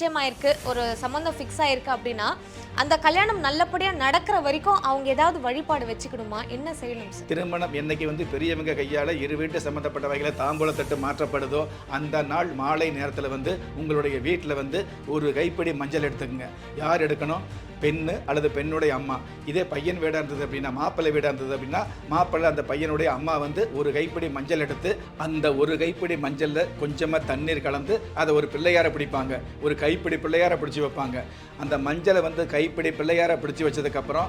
நிச்சயமாயிருக்கு. ஒரு சம்மந்தம் ஃபிக்ஸ் ஆயிருக்கு அப்படின்னா அந்த கல்யாணம் நல்லபடியாக நடக்கிற வரைக்கும் அவங்க ஏதாவது வழிபாடு வச்சுக்கணுமா? என்ன செய்யணும் திருமணம் என்னைக்கு வந்து பெரியவங்க கையால் இரு வீட்டு சம்மந்தப்பட்ட வகையில் தாம்பூலத்தட்டு மாற்றப்படுதோ அந்த நாள் மாலை நேரத்தில் வந்து உங்களுடைய வீட்டில் வந்து ஒரு கைப்பிடி மஞ்சள் எடுத்துக்கங்க. யார் எடுக்கணும்? பெண்ணு அல்லது பெண்ணுடைய அம்மா. இதே பையன் வீடாக இருந்தது அப்படின்னா மாப்பிள்ளை வீடாக இருந்தது அப்படின்னா மாப்பிள்ளை அந்த பையனுடைய அம்மா வந்து ஒரு கைப்பிடி மஞ்சள் எடுத்து அந்த ஒரு கைப்பிடி மஞ்சளில் கொஞ்சமாக தண்ணீர் கலந்து அதை ஒரு பிள்ளையாரை பிடிப்பாங்க. ஒரு கைப்பிடி பிள்ளையாரை பிடிச்சி வைப்பாங்க. அந்த மஞ்சளை வந்து கைப்பிடி பிள்ளையாரை பிடிச்சி வச்சதுக்கப்புறம்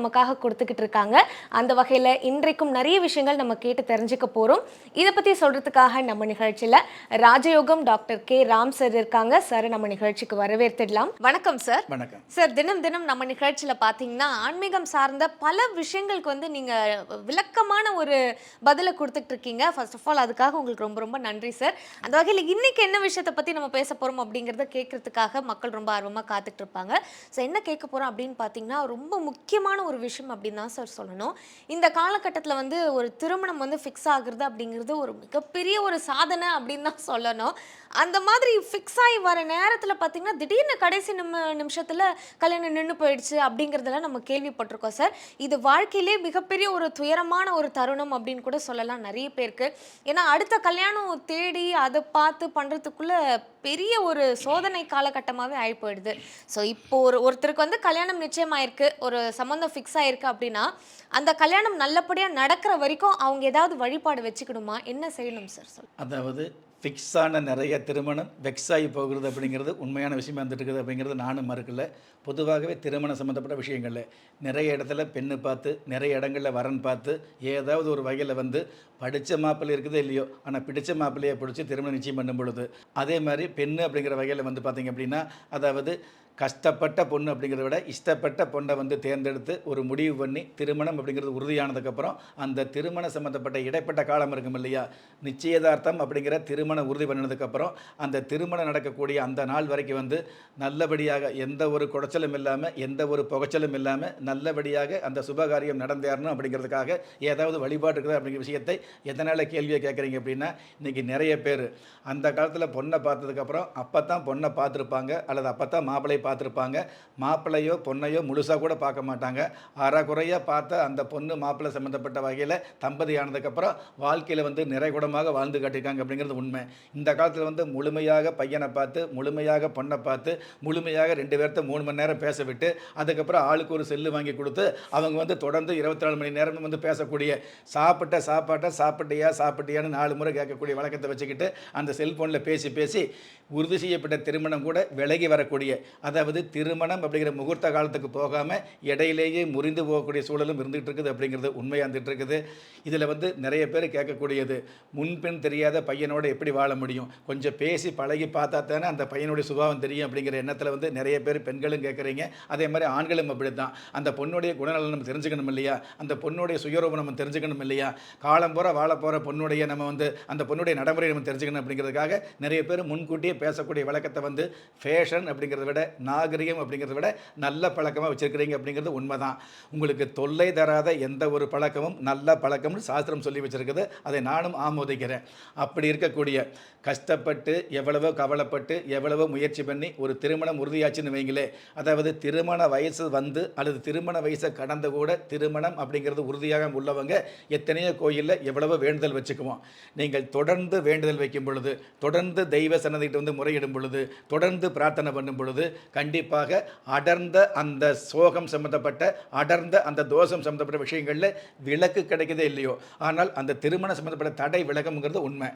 நமக்காக கொடுத்துக்கிட்டு இருக்காங்க. அந்த வகையில் இன்றைக்கும் நிறைய விஷயங்கள் நம்ம கேட்டு தெரிஞ்சுக்க போகிறோம் இதை பற்றி சொல்கிறதுக்காக நம்ம நிகழ்ச்சியில் ராஜயோகம் டாக்டர் கே. ராம் சார் இருக்காங்க. சார் நம்ம நிகழ்ச்சிக்கு வரவேற்றுடலாம் வணக்கம் சார். வணக்கம். சார் தினம் தினம் நம்ம நிகழ்ச்சியில் பார்த்தீங்கன்னா ஆன்மீகம் சார்ந்த பல விஷயங்களுக்கு வந்து நீங்கள் விளக்கமான ஒரு பதிலை கொடுத்துட்டு இருக்கீங்க. ஃபர்ஸ்ட் ஆஃப் ஆல் அதுக்காக உங்களுக்கு ரொம்ப ரொம்ப நன்றி சார். அந்த வகையில் இன்னைக்கு என்ன விஷயத்தை பற்றி நம்ம பேச போகிறோம் அப்படிங்கிறத கேட்கறதுக்காக மக்கள் ரொம்ப ஆர்வமாக காத்துட்டு இருப்பாங்க. ஸோ என்ன கேட்க போகிறோம் அப்படின்னு பார்த்தீங்கன்னா ரொம்ப முக்கியமான ஒரு விஷயம் அப்படின்னு தான் சார் சொல்லணும். இந்த காலகட்டத்தில் வந்து ஒரு திருமணம் வந்து ஃபிக்ஸ் ஆகுறது அப்படிங்கிறது ஒரு மிகப்பெரிய ஒரு சாதனை அப்படின்னு தான் சொல்லணும். அந்த மாதிரி ஃபிக்ஸ் ஆகி வர நேரத்தில் பார்த்தீங்கன்னா திடீர்னு கடைசி நிம நிமிஷத்தில் கல்யாணம் நின்று போயிடுச்சு அப்படிங்கிறதெல்லாம் நம்ம கேள்விப்பட்டிருக்கோம் சார் இது வாழ்க்கையிலே மிகப்பெரிய ஒரு துயரமான ஒரு தருணம் அப்படின்னு கூட சொல்லலாம் நிறைய பேருக்கு. ஏன்னா அடுத்த கல்யாணம் தேடி அதை பார்த்து பண்ணுறதுக்குள்ள பெரிய ஒரு சோதனை காலகட்டமாகவே ஆகி போயிடுது. ஸோ இப்போ ஒரு ஒருத்தருக்கு வந்து கல்யாணம் நிச்சயமாயிருக்கு ஒரு சம்மந்தம் ஃபிக்ஸ் ஆயிருக்கு அப்படின்னா அந்த கல்யாணம் நல்லபடியாக நடக்கிற வரைக்கும் அவங்க ஏதாவது வழிபாடு வச்சுக்கணுமா? என்ன செய்யணும் சார் சொல் அதாவது ஃபிக்ஸான நிறைய திருமணம் வெக்ஸ் ஆகி போகிறது அப்படிங்கிறது உண்மையான விஷயமா வந்துட்டு இருக்குது அப்படிங்கிறது நானும் மறுக்கல. பொதுவாகவே திருமணம் சம்மந்தப்பட்ட விஷயங்களில் நிறைய இடத்துல பெண்ணு பார்த்து நிறைய இடங்களில் வரன் பார்த்து ஏதாவது ஒரு வகையில் வந்து படித்த மாப்பிள்ளை இருக்குதோ இல்லையோ ஆனால் பிடித்த மாப்பிள்ளையை பிடிச்சி திருமணம் நிச்சயம் பண்ணும் பொழுது அதே மாதிரி பெண்ணு அப்படிங்கிற வகையில் வந்து பார்த்திங்க அப்படின்னா அதாவது கஷ்டப்பட்ட பொண்ணு அப்படிங்கிறத விட இஷ்டப்பட்ட பொண்ணை வந்து தேர்ந்தெடுத்து ஒரு முடிவு பண்ணி திருமணம் அப்படிங்கிறது உறுதியானதுக்கப்புறம் அந்த திருமண சம்மந்தப்பட்ட இடைப்பட்ட காலம் இருக்கும் இல்லையா? நிச்சயதார்த்தம் அப்படிங்கிற திருமணம் உறுதி பண்ணினதுக்கப்புறம் அந்த திருமணம் நடக்கக்கூடிய அந்த நாள் வரைக்கும் வந்து நல்லபடியாக எந்த ஒரு குடைச்சலும் இல்லாமல் எந்த ஒரு புகைச்சலும் இல்லாமல் நல்லபடியாக அந்த சுபகாரியம் நடந்தேறணும் அப்படிங்கிறதுக்காக ஏதாவது வழிபாடு இருக்குது அப்படிங்கிற விஷயத்தை எதனால் கேள்வியை கேட்குறீங்க அப்படின்னா இன்றைக்கி நிறைய பேர். அந்த காலத்தில் பொண்ணை பார்த்ததுக்கப்புறம் அப்போ தான் பொண்ணை பார்த்துருப்பாங்க அல்லது அப்போ தான் மாப்பிள்ளை பார்த்துருப்பாங்க. மாப்பிள்ளையோ பொண்ணையோ முழுசாக கூட பார்க்க மாட்டாங்க. அறகுறையாக பார்த்த அந்த பொண்ணு மாப்பிள்ளை சம்மந்தப்பட்ட வகையில் தம்பதி ஆனதுக்கப்புறம் வாழ்க்கையில் வந்து நிறைகுடமாக வாழ்ந்து காட்டியிருக்காங்க அப்படிங்கிறது உண்மை. இந்த காலத்தில் வந்து முழுமையாக பையனை பார்த்து முழுமையாக பொண்ணை பார்த்து முழுமையாக ரெண்டு பேர்த்த மூணு மணி நேரம் பேச விட்டு அதுக்கப்புறம் ஆளுக்கு ஒரு செல்லு வாங்கி கொடுத்து அவங்க வந்து தொடர்ந்து இருபத்தி நாலு மணி நேரமும் வந்து பேசக்கூடிய சாப்பிட்ட சாப்பாட்டை சாப்பிட்டியா சாப்பிட்டியான்னு நாலு முறை கேட்கக்கூடிய வழக்கத்தை வச்சுக்கிட்டு அந்த செல்ஃபோனில் பேசி பேசி உறுதி செய்யப்பட்ட திருமணம் கூட விலகி வரக்கூடிய அதை அதாவது திருமணம் அப்படிங்கிற முகூர்த்த காலத்துக்கு போகாமல் இடையிலேயே முறிந்து போகக்கூடிய சூழலும் இருந்துகிட்டு இருக்குது அப்படிங்கிறது உண்மையாக இருக்குது. இதில் வந்து நிறைய பேர் கேட்கக்கூடியது முன்பின் தெரியாத பையனோட எப்படி வாழ முடியும்? கொஞ்சம் பேசி பழகி பார்த்தா தானே அந்த பையனுடைய சுபாவம் தெரியும் அப்படிங்கிற எண்ணத்தில் வந்து நிறைய பேர் பெண்களும் கேட்குறீங்க. அதே மாதிரி ஆண்களும் அப்படி தான் அந்த பொண்ணுடைய குணநலன் நம்ம தெரிஞ்சுக்கணும் இல்லையா? அந்த பொண்ணுடைய சுயரூபம் நம்ம தெரிஞ்சுக்கணும் இல்லையா? காலம் போகிற வாழ போகிற பொண்ணுடைய நம்ம வந்து அந்த பொண்ணுடைய நடைமுறை நம்ம தெரிஞ்சுக்கணும் அப்படிங்கிறதுக்காக நிறைய பேர் முன்கூட்டியே பேசக்கூடிய வழக்கத்தை வந்து ஃபேஷன் அப்படிங்கிறத விட நாகரிகம் அப்படிங்கிறத விட நல்ல பழக்கமாக வச்சுருக்கிறீங்க அப்படிங்கிறது உண்மைதான். உங்களுக்கு தொல்லை தராத எந்த ஒரு பழக்கமும் நல்ல பழக்கம்னு சாஸ்திரம் சொல்லி வச்சிருக்குது. அதை நானும் ஆமோதிக்கிறேன். அப்படி இருக்கக்கூடிய கஷ்டப்பட்டு எவ்வளவோ கவலைப்பட்டு எவ்வளவோ முயற்சி பண்ணி ஒரு திருமணம் உறுதியாச்சுன்னு வைங்களே அதாவது திருமண வயசு வந்து அல்லது திருமண வயசை கடந்த கூட திருமணம் அப்படிங்கிறது உறுதியாக உள்ளவங்க எத்தனையோ கோயிலில் எவ்வளவோ வேண்டுதல் வச்சுக்குவோம். நீங்கள் தொடர்ந்து வேண்டுதல் வைக்கும் பொழுது தொடர்ந்து தெய்வ சன்னதிகிட்ட வந்து முறையிடும் பொழுது தொடர்ந்து பிரார்த்தனை பண்ணும் பொழுது கண்டிப்பாக அடர்ந்த அந்த சோகம் சம்மந்தப்பட்ட அடர்ந்த அந்த தோஷம் சம்மந்தப்பட்ட விஷயங்களில் விலக்கு கிடைக்கதே இல்லையோ. ஆனால் அந்த திருமணம் சம்மந்தப்பட்ட தடை விளக்கம்ங்கிறது உண்மை.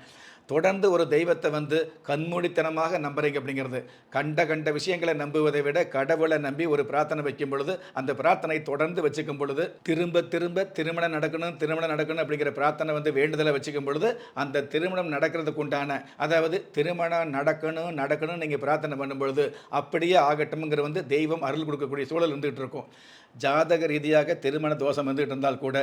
தொடர்ந்து ஒரு தெய்வத்தை வந்து கண்மூடித்தனமாக நம்புறீங்க அப்படிங்கிறது. கண்ட கண்ட விஷயங்களை நம்புவதை விட கடவுளை நம்பி ஒரு பிரார்த்தனை வைக்கும் பொழுது அந்த பிரார்த்தனை தொடர்ந்து வச்சுக்கும் பொழுது திரும்ப திரும்ப திருமணம் நடக்கணும் திருமணம் நடக்கணும் அப்படிங்கிற பிரார்த்தனை வந்து வேண்டுதலை வச்சுக்கும் பொழுது அந்த திருமணம் நடக்கிறதுக்கு உண்டான அதாவது திருமணம் நடக்கணும் நடக்கணும் நீங்கள் பிரார்த்தனை பண்ணும் பொழுது அப்படியே ஆகட்டும்ங்கிற வந்து தெய்வம் அருள் கொடுக்கக்கூடிய சூழல் இருந்துகிட்டு இருக்கும். ஜாதக ரீதியாக திருமண தோஷம் வந்துகிட்டு இருந்தால் கூட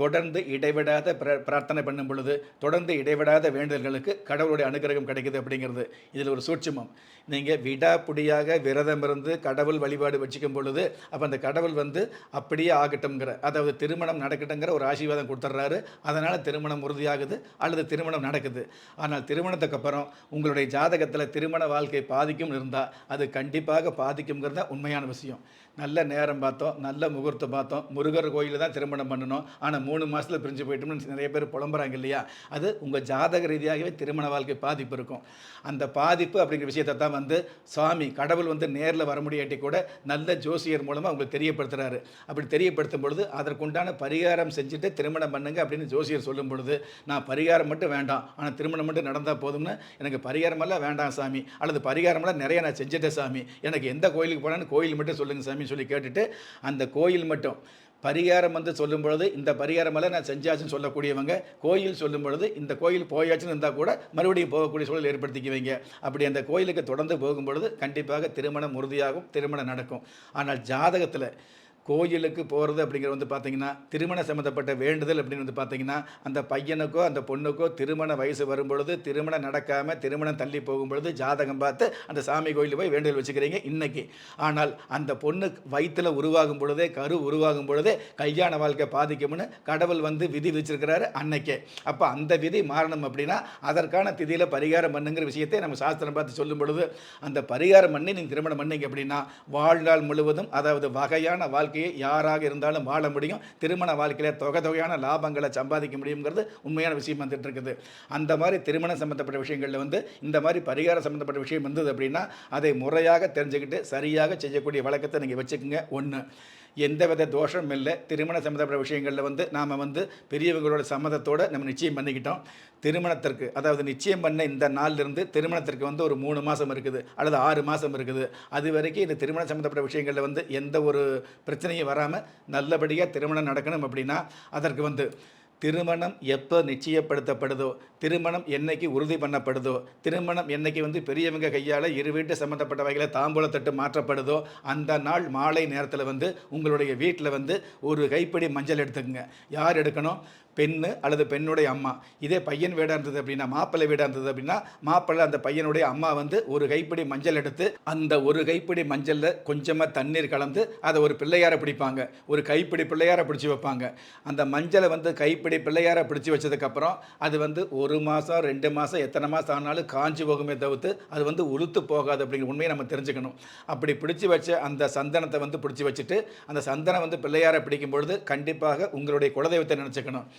தொடர்ந்து இடைவிடாத பிர பிரார்த்தனை பண்ணும் பொழுது தொடர்ந்து இடைவிடாத வேண்டுதல்களுக்கு கடவுளுடைய அனுகிரகம் கிடைக்குது அப்படிங்கிறது. இதில் ஒரு சூட்சமம். நீங்கள் விடாப்புடியாக விரதம் இருந்து கடவுள் வழிபாடு வச்சுக்கும் பொழுது அப்போ அந்த கடவுள் வந்து அப்படியே ஆகட்டும்ங்கிற அதாவது திருமணம் நடக்கட்டுங்கிற ஒரு ஆசீர்வாதம் கொடுத்துட்றாரு. அதனால் திருமணம் உறுதியாகுது அல்லது திருமணம் நடக்குது. ஆனால் திருமணத்துக்கு அப்புறம் உங்களுடைய ஜாதகத்தில் திருமண வாழ்க்கை பாதிக்கும் இருந்தால் அது கண்டிப்பாக பாதிக்குங்கிறது உண்மையான விஷயம். நல்ல நேரம் பார்த்தோம் நல்ல முகூர்த்தம் பார்த்தோம். முருகர் கோயிலில் தான் திருமணம் பண்ணணும். ஆனால் மூணு மாதத்தில் பிரிஞ்சு போயிட்டோம்னு நிறைய பேர் புலம்புறாங்க இல்லையா? அது உங்கள் ஜாதக ரீதியாகவே திருமண வாழ்க்கை பாதிப்பு இருக்கும். அந்த பாதிப்பு அப்படிங்கிற விஷயத்தை தான் வந்து சாமி கடவுள் வந்து நேரில் வர முடியாட்டி கூட நல்ல ஜோசியர் மூலமாக உங்களுக்கு தெரியப்படுத்துகிறாரு அப்படி தெரியப்படுத்தும் பொழுது அதற்குண்டான பரிகாரம் செஞ்சுட்டு திருமணம் பண்ணுங்க அப்படின்னு ஜோசியர் சொல்லும் பொழுது நான் பரிகாரம் மட்டும் வேண்டாம். ஆனால் திருமணம் மட்டும் நடந்தால் போதும்னு எனக்கு பரிகாரமெல்லாம் வேண்டாம் சாமி. அல்லது பரிகாரமெல்லாம் நிறைய நான் செஞ்சுட்டேன் சாமி. எனக்கு எந்த கோயிலுக்கு போனாலும் கோயில் மட்டும் சொல்லுங்கள் சாமி. சொல்லி கேட்டுட்டு அந்த கோயில் மட்டும். பரிகாரம் வந்து சொல்லும் பொழுது இந்த பரிகாரமெல்லாம் நான் செஞ்சாச்சுன்னு சொல்லக்கூடியவங்க கோயில் சொல்லும் பொழுது இந்த கோயில் போயாச்சுன்னு இருந்தால் கூட மறுபடியும் போகக்கூடிய சூழல் ஏற்படுத்திக்குவீங்க அப்படி அந்த கோயிலுக்கு தொடர்ந்து போகும் பொழுது கண்டிப்பாக திருமணம் உறுதியாகும் திருமணம் நடக்கும். ஆனால் ஜாதகத்தில் கோயிலுக்கு போகிறது அப்படிங்கிறது வந்து பார்த்திங்கன்னா திருமணம் சம்மந்தப்பட்ட வேண்டுதல் அப்படின்னு வந்து பார்த்திங்கன்னா அந்த பையனுக்கோ அந்த பொண்ணுக்கோ திருமண வயசு வரும்பொழுது திருமணம் நடக்காமல் திருமணம் தள்ளி போகும் பொழுது ஜாதகம் பார்த்து அந்த சாமி கோயிலில் போய் வேண்டுதல் வச்சுக்கிறீங்க இன்னைக்கு. ஆனால் அந்த பொண்ணு வயிற்றில் உருவாகும் பொழுதே கரு உருவாகும் பொழுதே கல்யாண வாழ்க்கை பாதிக்கும்னு கடவுள் வந்து விதி வச்சிருக்கிறாரு அன்னைக்கே. அப்போ அந்த விதி மாறணும் அப்படின்னா அதற்கான திதியில் பரிகாரம் பண்ணுங்கிற விஷயத்தை நம்ம சாஸ்திரம் பார்த்து சொல்லும் பொழுது அந்த பரிகாரம் பண்ணி நீங்கள் திருமணம் பண்ணீங்க அப்படின்னா வாழ்நாள் முழுவதும் அதாவது வகையான வாழ்க்கை வாழ்க்கையை யாராக இருந்தாலும் வாழ முடியும். திருமண வாழ்க்கையில் தொகை தொகையான லாபங்களை சம்பாதிக்க முடியுங்கிறது உண்மையான விஷயம் வந்துட்டு இருக்குது. அந்த மாதிரி திருமணம் சம்மந்தப்பட்ட விஷயங்களில் வந்து இந்த மாதிரி பரிகாரம் சம்மந்தப்பட்ட விஷயம் வந்தது அப்படின்னா அதை முறையாக தெரிஞ்சுக்கிட்டு சரியாக செய்யக்கூடிய வழக்கத்தை நீங்கள் வச்சுக்கோங்க. ஒன்று எந்தவித தோஷமும் இல்லை. திருமண சம்மந்தப்பட்ட விஷயங்களில் வந்து நாம் வந்து பெரியவங்களோட சம்மதத்தோடு நம்ம நிச்சயம் பண்ணிக்கிட்டோம். திருமணத்திற்கு அதாவது நிச்சயம் பண்ண இந்த நாள்லேருந்து திருமணத்திற்கு வந்து ஒரு மூணு மாதம் இருக்குது அல்லது ஆறு மாதம் இருக்குது. அது வரைக்கும் இந்த திருமணம் சம்மந்தப்பட்ட விஷயங்களில் வந்து எந்த ஒரு பிரச்சனையும் வராமல் நல்லபடியாக திருமணம் நடக்கணும் அப்படின்னா அதற்கு வந்து திருமணம் எப்போ நிச்சயப்படுத்தப்படுதோ திருமணம் என்னைக்கு உறுதி பண்ணப்படுதோ திருமணம் என்னைக்கு வந்து பெரியவங்க கையால் இரு வீட்டு சம்மந்தப்பட்ட வகையில் தாம்பூலத்தட்டு மாற்றப்படுதோ அந்த நாள் மாலை நேரத்தில் வந்து உங்களுடைய வீட்டில் வந்து ஒரு கைப்பிடி மஞ்சள் எடுத்துக்கங்க. யார் எடுக்கணும்? பெண்ணு அல்லது பெண்ணுடைய அம்மா. இதே பையன் வீடாக இருந்தது அப்படின்னா மாப்பிள்ளை வீடாக இருந்தது அப்படின்னா மாப்பிள்ளை அந்த பையனுடைய அம்மா வந்து ஒரு கைப்பிடி மஞ்சள் எடுத்து அந்த ஒரு கைப்பிடி மஞ்சளில் கொஞ்சமாக தண்ணீர் கலந்து அதை ஒரு பிள்ளையாரை பிடிப்பாங்க. ஒரு கைப்பிடி பிள்ளையாரை பிடிச்சி வைப்பாங்க. அந்த மஞ்சளை வந்து கைப்பிடி பிள்ளையாரை பிடிச்சி வச்சதுக்கப்புறம் அது வந்து ஒரு மாதம் ரெண்டு மாதம் எத்தனை மாதம் ஆனாலும் காஞ்சி போகுமே தவிர்த்து அது வந்து உளுத்து போகாது அப்படிங்கிற உண்மையை நம்ம தெரிஞ்சுக்கணும். அப்படி பிடிச்சி வச்ச அந்த சந்தனத்தை வந்து பிடிச்சி வச்சுட்டு அந்த சந்தனம் வந்து பிள்ளையாரை பிடிக்கும் பொழுது கண்டிப்பாக உங்களுடைய குலதெய்வத்தை நினச்சிக்கணும்.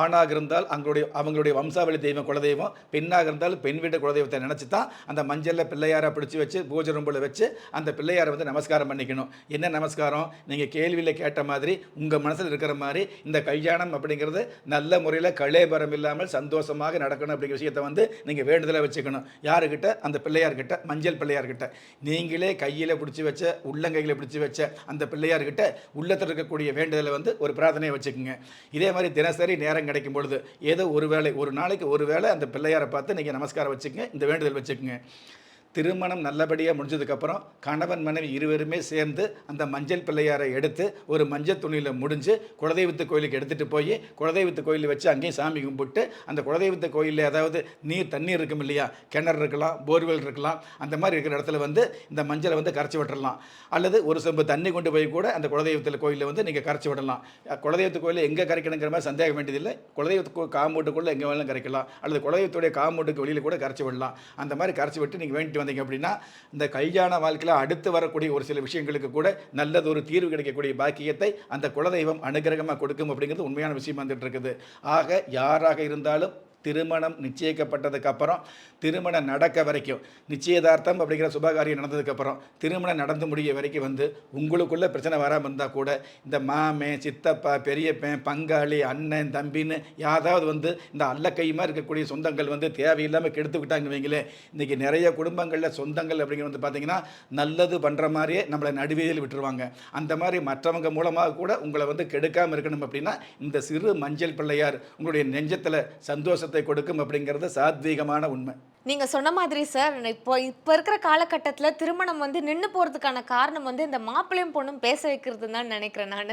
ஆணாக இருந்தால் அவங்களுடைய அவங்களுடைய வம்சாவளி தெய்வம் குலதெய்வம். பெண்ணாக இருந்தால் பெண் வீட்டு குலதெய்வத்தை நினச்சி தான் அந்த மஞ்சளில் பிள்ளையாரை பிடிச்சி வச்சு பூஜை ரூம்பில் வச்சு அந்த பிள்ளையாரை வந்து நமஸ்காரம் பண்ணிக்கணும். என்ன நமஸ்காரம்? நீங்கள் கேள்வியில் கேட்ட மாதிரி உங்கள் மனசில் இருக்கிற மாதிரி இந்த கல்யாணம் அப்படிங்கிறது நல்ல முறையில் கலேபரம் இல்லாமல் சந்தோஷமாக நடக்கணும் அப்படிங்கிற விஷயத்தை வந்து நீங்கள் வேண்டுதலை வச்சுக்கணும். யாருக்கிட்ட? அந்த பிள்ளையார்கிட்ட மஞ்சள் பிள்ளையார்கிட்ட. நீங்களே கையில் பிடிச்சி வச்ச உள்ளங்கையில் பிடிச்சி வச்ச அந்த பிள்ளையார்கிட்ட உள்ளத்தில் இருக்கக்கூடிய வேண்டுதலை வந்து ஒரு பிரார்த்தனையை வச்சுக்கோங்க. இதே மாதிரி தினசரி நேரம் கிடைக்கும் பொழுது ஏதோ ஒரு வேளை ஒரு நாளைக்கு ஒரு வேளை அந்த பிள்ளையாரை பார்த்து நீங்கள் நமஸ்காரம் வச்சுக்கோங்க இந்த வேண்டுதல் வச்சுக்கோங்க. திருமணம் நல்லபடியாக முடிஞ்சதுக்கப்புறம் கணவன் மனைவி இருவருமே சேர்ந்து அந்த மஞ்சள் பிள்ளையாரை எடுத்து ஒரு மஞ்சள் துணியில் முடிஞ்சு குலதெய்வத்து கோயிலுக்கு எடுத்துகிட்டு போய் குலதெய்வத்து கோயிலில் வச்சு அங்கேயும் சாமி கும்பிட்டு அந்த குலதெய்வத்து கோயிலில் அதாவது நீர் தண்ணீர் இருக்கும் இல்லையா? கிணறு இருக்கலாம் போர்வெல் இருக்கலாம் அந்த மாதிரி இருக்கிற இடத்துல வந்து இந்த மஞ்சளை வந்து கரைச்சி விட்டுடலாம் அல்லது ஒரு செம்பு தண்ணி கொண்டு போய் கூட அந்த குலதெய்வத்தில் கோயிலில் வந்து நீங்கள் கரைச்சி விடலாம். குலதெய்வத்து கோயிலில் எங்கே கரைக்கணுங்கிற மாதிரி சந்தேகம் வேண்டியதில்லை. குலதெய்வத்து காமூட்டுக்குள்ளே எங்கே வேணாலும் கரைக்கலாம். அல்லது குலதெய்வத்துடைய காமூட்டுக்கு வெளியில் கூட கரைச்சி விடலாம். அந்த மாதிரி கரைச்சி விட்டு நீங்கள் வேண்டிட்டு வந்தீங்க அப்படின்னா இந்த கல்யாண வாழ்க்கையில் அடுத்து வரக்கூடிய ஒரு சில விஷயங்களுக்கு கூட நல்லது ஒரு தீர்வு கிடைக்கக்கூடிய பாக்கியத்தை அந்த குலதெய்வம் அனுகிரகமாக கொடுக்கும் அப்படிங்கிறது உண்மையான விஷயம் வந்துட்டு இருக்குது. ஆக யாராக இருந்தாலும் திருமணம் நிச்சயிக்கப்பட்டதுக்கு அப்புறம் திருமணம் நடக்க வரைக்கும் நிச்சயதார்த்தம் அப்படிங்கிற சுபகாரியம் நடந்ததுக்கப்புறம் திருமணம் நடந்து முடிய வரைக்கும் வந்து உங்களுக்குள்ளே பிரச்சனை வராமல் இருந்தால் கூட இந்த மாமே சித்தப்பா பெரியப்பன் பங்காளி அண்ணன் தம்பின்னு யாராவது வந்து இந்த அல்லக்கையுமா இருக்கக்கூடிய சொந்தங்கள் வந்து தேவையில்லாமல் கெடுத்துக்கிட்டாங்க வைங்களே இன்றைக்கி நிறைய குடும்பங்களில் சொந்தங்கள் அப்படிங்கிறது வந்து பார்த்திங்கன்னா நல்லது பண்ணுற மாதிரியே நம்மளை நடுவீதியில் விட்டுருவாங்க. அந்த மாதிரி மற்றவங்க மூலமாக கூட உங்களை வந்து கெடுக்காமல் இருக்கணும் அப்படின்னா இந்த சிறு மஞ்சள் பிள்ளையார் உங்களுடைய நெஞ்சத்தில் சந்தோஷத்தை கொடுக்கும் அப்படிங்கிறது சாத்வீகமான உண்மை. நீங்க சொன்ன மாதிரி சார் இப்போ இப்போ இருக்கிற காலகட்டத்துல திருமணம் வந்து நின்று போறதுக்கான காரணம் வந்து இந்த மாப்பிள்ளையும் பொண்ணும் பேச வைக்கிறது தான் நினைக்கிறேன் நான்.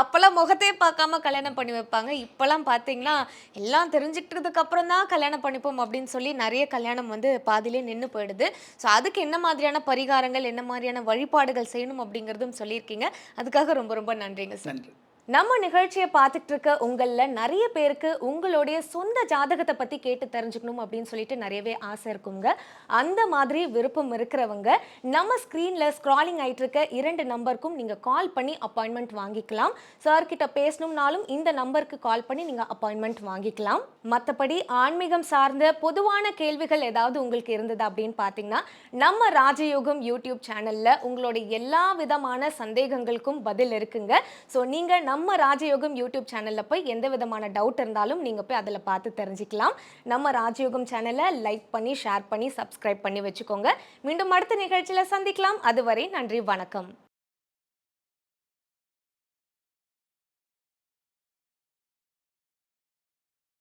அப்போல்லாம் முகத்தையே பார்க்காம கல்யாணம் பண்ணி வைப்பாங்க. இப்போல்லாம் பார்த்தீங்கன்னா எல்லாம் தெரிஞ்சுக்கிட்டதுக்கு அப்புறம் தான் கல்யாணம் பண்ணிப்போம் அப்படின்னு சொல்லி நிறைய கல்யாணம் வந்து பாதியிலே நின்று போயிடுது. ஸோ அதுக்கு என்ன மாதிரியான பரிகாரங்கள் என்ன மாதிரியான வழிபாடுகள் செய்யணும் அப்படிங்கிறதும் சொல்லியிருக்கீங்க. அதுக்காக ரொம்ப ரொம்ப நன்றிங்க சார். நன்றி. நம்ம நிகழ்ச்சியை பார்த்துட்டு இருக்க உங்களில் நிறைய பேருக்கு உங்களுடைய சொந்த ஜாதகத்தை பற்றி கேட்டு தெரிஞ்சுக்கணும் அப்படின்னு சொல்லிட்டு நிறையவே ஆசை இருக்குங்க. அந்த மாதிரி விருப்பம் இருக்கிறவங்க நம்ம ஸ்க்ரீனில் ஸ்க்ராலிங் ஆகிட்டு இருக்க இரண்டு நம்பருக்கும் நீங்கள் கால் பண்ணி அப்பாயின்மெண்ட் வாங்கிக்கலாம். சார் கிட்ட பேசணும்னாலும் இந்த நம்பருக்கு கால் பண்ணி நீங்கள் அப்பாயின்மெண்ட் வாங்கிக்கலாம். மற்றபடி ஆன்மீகம் சார்ந்த பொதுவான கேள்விகள் ஏதாவது உங்களுக்கு இருந்தது அப்படின்னு பார்த்தீங்கன்னா நம்ம ராஜயோகம் யூடியூப் சேனலில் உங்களுடைய எல்லா விதமான சந்தேகங்களுக்கும் பதில் இருக்குங்க. ஸோ நீங்கள் நம்ம ராஜயோகம் யூடியூப் சேனலில் போய் எந்த விதமான டவுட் இருந்தாலும் நீங்கள் போய் அதில் பார்த்து தெரிஞ்சுக்கலாம். நம்ம ராஜயோகம் சேனலை லைக் பண்ணி ஷேர் பண்ணி சப்ஸ்கிரைப் பண்ணி வச்சுக்கோங்க. மீண்டும் அடுத்த நிகழ்ச்சியில் சந்திக்கலாம். அதுவரை நன்றி வணக்கம்.